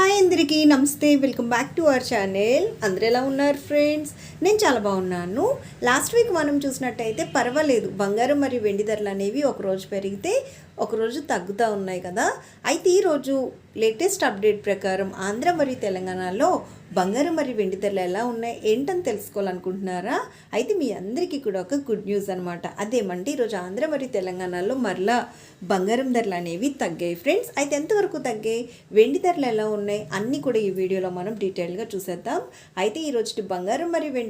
Hi అందరికీ నమస్తే. Welcome back to our channel. అందరు ఎలా ఉన్నారు ఫ్రెండ్స్? నేను చాలా బాగున్నాను. లాస్ట్ వీక్ మనం చూసినట్టయితే పర్వాలేదు. బంగారం మరియు వెండి ధరలు అనేవి ఒకరోజు పెరిగితే ఒకరోజు తగ్గుతూ ఉన్నాయి కదా. అయితే ఈరోజు లేటెస్ట్ అప్డేట్ ప్రకారం ఆంధ్ర మరియు తెలంగాణలో బంగారం మరియు వెండి ధరలు ఎలా ఉన్నాయి ఏంటని తెలుసుకోవాలనుకుంటున్నారా? అయితే మీ అందరికీ కూడా ఒక గుడ్ న్యూస్ అనమాట అదేమంటే ఈరోజు ఆంధ్ర మరియు తెలంగాణలో మరలా బంగారం ధరలు అనేవి తగ్గాయి ఫ్రెండ్స్. అయితే ఎంతవరకు తగ్గాయి వెండి ధరలు ఎలా ఉన్నాయి అన్నీ కూడా ఈ వీడియోలో మనం డీటెయిల్గా చూసేద్దాం. అయితే ఈ రోజు బంగారం మరియు వెండి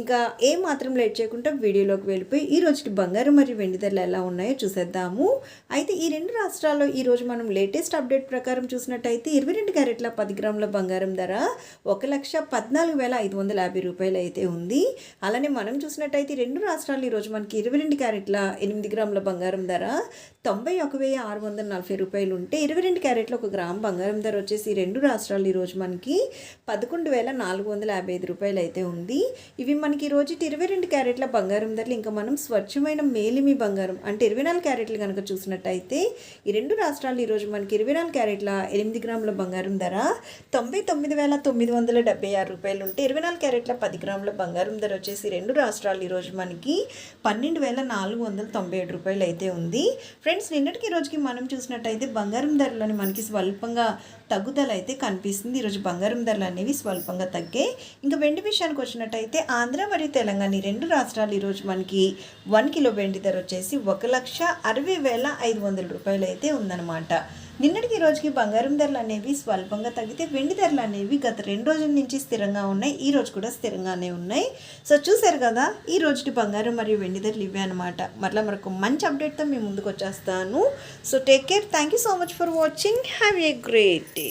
ఇంకా ఏ మాత్రం లేట్ చేయకుండా వీడియోలోకి వెళ్ళిపోయి ఈ రోజుకి బంగారం మరియు వెండి ధరలు ఎలా ఉన్నాయో చూసేద్దాము. అయితే ఈ రెండు రాష్ట్రాల్లో ఈరోజు మనం లేటెస్ట్ అప్డేట్ ప్రకారం చూసినట్టయితే ఇరవై రెండు క్యారెట్ల పది గ్రాముల బంగారం ధర ఒక లక్ష పద్నాలుగు వేల ఐదు వందల యాభై రూపాయలు అయితే ఉంది. అలానే మనం చూసినట్టయితే రెండు రాష్ట్రాలు ఈరోజు మనకి ఇరవై రెండు క్యారెట్ల ఎనిమిది గ్రాముల బంగారం ధర తొంభై ఒక వెయ్యి ఆరు వందల నలభై రూపాయలు ఉంటే ఇరవై రెండు క్యారెట్ల ఒక గ్రామ్ బంగారం ధర వచ్చేసి రెండు రాష్ట్రాలు ఈరోజు మనకి పదకొండు వేల నాలుగు వందల యాభై ఐదు రూపాయలు అయితే ఉంది. ఇవి మనకి ఈ రోజు ఇరవై రెండు క్యారెట్ల బంగారం ధరలు ఇంకా మనం స్వచ్ఛమైన మేలిమి బంగారం అంటే ఇరవై నాలుగు క్యారెట్లు కనుక చూసినట్టయితే ఈ రెండు రాష్ట్రాలు ఈరోజు మనకి ఇరవై నాలుగు క్యారెట్ల ఎనిమిది గ్రాముల బంగారం ధర తొంభై తొమ్మిది వేల తొమ్మిది వందల డెబ్బై ఆరు రూపాయలు ఉంటే ఇరవై నాలుగు క్యారెట్ల పది గ్రాముల బంగారం ధర వచ్చేసి రెండు రాష్ట్రాలు ఈరోజు మనకి పన్నెండు వేల నాలుగు వందల తొంభై ఏడు రూపాయలు అయితే ఉంది. ఫ్రెండ్స్ నిన్నటికి ఈ రోజుకి మనం చూసినట్టయితే బంగారం ధరలోని మనకి స్వల్పంగా తగ్గుదల అయితే కనిపిస్తుంది. ఈరోజు బంగారం ధరలు అనేవి స్వల్పంగా తగ్గాయి. ఇంకా వెండి విషయానికి వచ్చినట్టయితే ఆంధ్ర మరియు తెలంగాణ రెండు రాష్ట్రాలు ఈరోజు మనకి వన్ కిలో వెండి ధర వచ్చేసి ఒక లక్ష అరవై వేల ఐదు వందల రూపాయలు అయితే ఉందన్నమాట. నిన్నటికి ఈ రోజుకి బంగారం ధరలు అనేవి స్వల్పంగా తగ్గితే వెండి ధరలు అనేవి గత రెండు రోజుల నుంచి స్థిరంగా ఉన్నాయి ఈ రోజు కూడా స్థిరంగానే ఉన్నాయి. సో చూసారు కదా ఈ రోజుకి బంగారం మరియు వెండి ధరలు ఇవే అనమాట మరలా మరొక మంచి అప్డేట్తో మీ ముందుకు వచ్చేస్తాను. So take care thank you so much for watching. Have a great day.